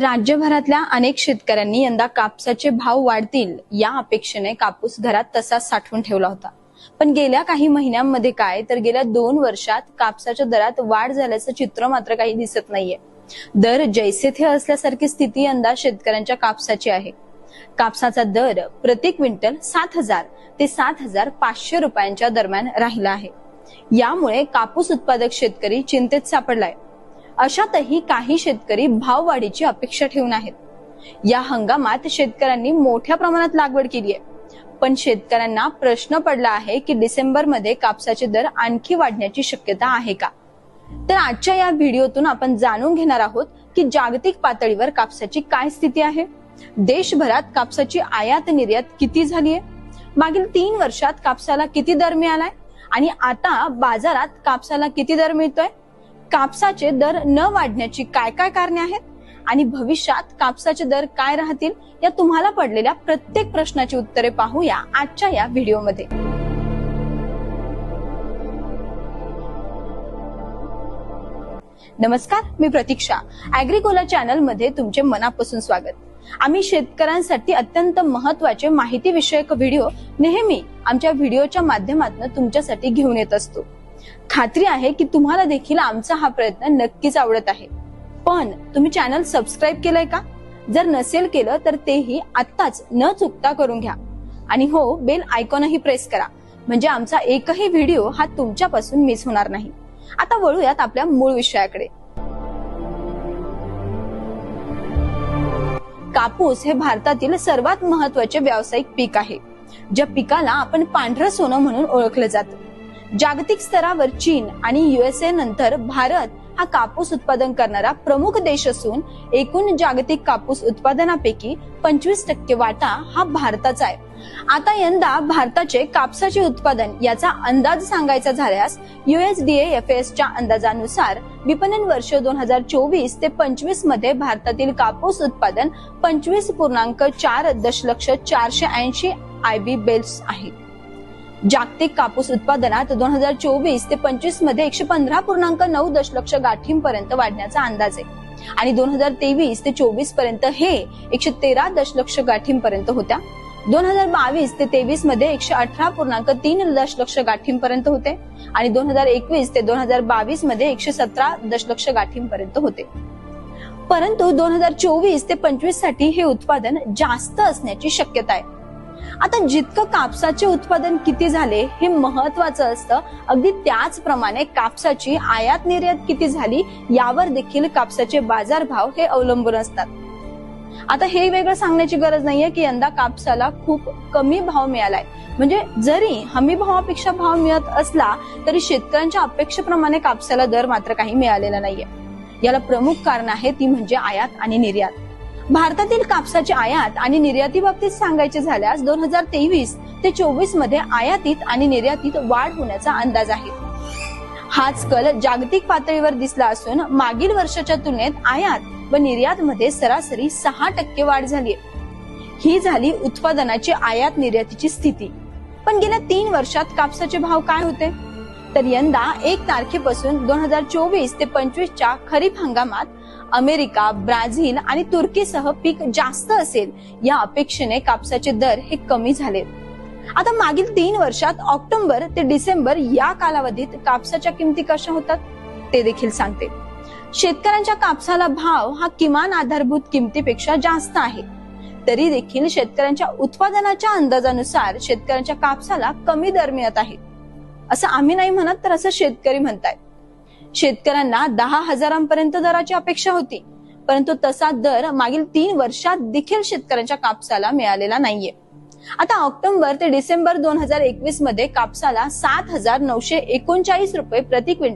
राज्यभरातल्या अनेक शेतकऱ्यांनी यंदा कापसाचे भाव वाढतील या अपेक्षेने कापूस घरात तसाच साठवून ठेवला होता. पण गेल्या काही महिन्यांमध्ये काय? तर गेल्या दोन वर्षात कापसाच्या दरात वाढ झाल्याचं चित्र मात्र काही दिसत नाहीये. दर जैसे थे असल्यासारखी स्थिती यंदा शेतकऱ्यांच्या कापसाची आहे. कापसाचा दर प्रति क्विंटल सात हजार ते सात हजार पाचशे रुपयांच्या दरम्यान राहिला आहे. यामुळे कापूस उत्पादक शेतकरी चिंतेत सापडलाय. अशातही काही शेतकरी भाववाढीची अपेक्षा ठेवून आहेत. या हंगामात शेतकऱ्यांनी मोठ्या प्रमाणात लागवड केली आहे. पण शेतकऱ्यांना प्रश्न पडला आहे की डिसेंबरमध्ये कापसाचे दर आणखी वाढण्याची शक्यता आहे का? तर आजच्या या व्हिडिओतून आपण जाणून घेणार आहोत की जागतिक पातळीवर कापसाची काय स्थिती आहे? देशभरात कापसाची आयात निर्यात किती झाली आहे मागील तीन वर्षात कापसाला किती दर मिळालाय? आणि आता बाजारात कापसाला किती दर मिळतोय? कापसाचे दर न वाढण्याची काय काय कारणे आहेत? आणि भविष्यात कापसाचे दर काय राहतील? या तुम्हाला पडलेल्या प्रत्येक प्रश्नाची उत्तरे पाहूया आजच्या या व्हिडिओमध्ये. नमस्कार मी प्रतीक्षा. अॅग्रिकोला चॅनलमध्ये तुमचे मनापासून स्वागत. आम्ही शेतकऱ्यांसाठी अत्यंत महत्त्वाचे माहिती विषयक व्हिडिओ नेहमी आमच्या व्हिडिओच्या माध्यमातून तुमच्यासाठी घेऊन येत असतो. खात्री आहे की तुम्हाला देखील आमचा हा प्रयत्न नक्कीच आवडत आहे. पण तुम्ही चॅनल सबस्क्राईब केलंय का? जर नसेल केलं तर तेही आत्ताच न चुकता करून घ्या. आणि हो बेल आयकॉनही प्रेस करा. म्हणजे आमचा एकही व्हिडिओ हा तुमच्यापासून मिस होणार नाही. आता वळूयात आपल्या मूळ विषयाकडे. कापूस हे भारतातील सर्वात महत्त्वाचे व्यावसायिक पीक आहे. ज्या पिकाला आपण पांढरं सोनं म्हणून ओळखलं जातं. जागतिक स्तरावर चीन आणि युएसए नंतर भारत हा कापूस उत्पादन करणारा प्रमुख देश असून एकूण जागतिक कापूस उत्पादनापैकी पंचवीस टक्के वाटा हा भारताचा आहे. आता यंदा भारताचे कापसाचे उत्पादन याचा अंदाज सांगायचा झाल्यास युएसडीएफ च्या अंदाजानुसार विपणन वर्ष दोन हजार चोवीस ते पंचवीसमध्ये भारतातील कापूस उत्पादन पंचवीस पूर्णांक चार दशलक्ष चारशे ऐंशी आय बी बेल्स आहे. जागतिक कापूस उत्पादनात दोन हजार चोवीस ते पंचवीसमध्ये एकशे पंधरा पूर्णांक नऊ दशलक्ष गाठींपर्यंत वाढण्याचा अंदाज आहे. आणि दोन हजार तेवीस ते चोवीसपर्यंत हे एकशे तेरा दशलक्ष गाठींपर्यंत होत्या. दोन हजार बावीस ते तेवीसमध्ये एकशे अठरा पूर्णांक तीन दशलक्ष गाठींपर्यंत होते. आणि दोन हजार एकवीस ते दोन हजार बावीसमध्ये एकशे सतरा दशलक्ष गाठींपर्यंत होते. परंतु दोन हजार चोवीस ते पंचवीससाठी हे उत्पादन जास्त असण्याची शक्यता आहे. आता जितकं कापसाचे उत्पादन किती झाले हे महत्वाचं असतं. अगदी त्याचप्रमाणे कापसाची आयात निर्यात किती झाली यावर देखील कापसाचे बाजारभाव हे अवलंबून असतात. आता हे वेगळं सांगण्याची गरज नाहीये की यंदा कापसाला खूप कमी भाव मिळालाय. म्हणजे जरी हमी भावापेक्षा भाव मिळत असला तरी शेतकऱ्यांच्या अपेक्षेप्रमाणे कापसाला दर मात्र काही मिळालेला नाहीये. याला प्रमुख कारण आहे ती म्हणजे आयात आणि निर्यात. भारतातील कापसाची आयात आणि निर्याती बाबतीत सांगायचे झाल्यास दोन हजार तेवीस ते चोवीसमध्ये आयातीत आणि निर्यातीत वाढ होण्याचा अंदाज आहे. हाच कल जागतिक पातळीवर दिसला असून मागील वर्षाच्या तुलनेत आयात व निर्यात मध्ये सरासरी सहा टक्के वाढ झाली ही झाली उत्पादनाची आयात निर्यातीची स्थिती. पण गेल्या तीन वर्षात कापसाचे भाव काय होते? तर यंदा एक तारखेपासून दोन हजार चोवीस ते पंचवीसच्या खरीप हंगामात अमेरिका ब्राझील आणि तुर्कीसह पीक जास्त असेल या अपेक्षेने कापसाचे दर हे कमी झाले आता मागील तीन वर्षात ऑक्टोबर ते डिसेंबर या कालावधीत कापसाच्या किमती कशा होतात ते देखील सांगते. शेतकऱ्यांच्या कापसाला भाव हा किमान आधारभूत किमतीपेक्षा जास्त आहे. तरी देखील शेतकऱ्यांच्या उत्पादनाच्या अंदाजानुसार शेतकऱ्यांच्या कापसाला कमी दर मिळत आहे. असं आम्ही नाही म्हणत तर असं शेतकरी म्हणतायत. शेतकऱ्यांना दहा हजारांपर्यंत दराची अपेक्षा होती. परंतु तसा दर मागील तीन वर्षात देखील शेतकऱ्यांच्या कापसाला मिळालेला नाहीये. आता ऑक्टोबर ते डिसेंबर दोन हजार एकवीसमध्ये कापसाला सात हजार नऊशे एकोणचाळीस रुपये प्रति क्विंटल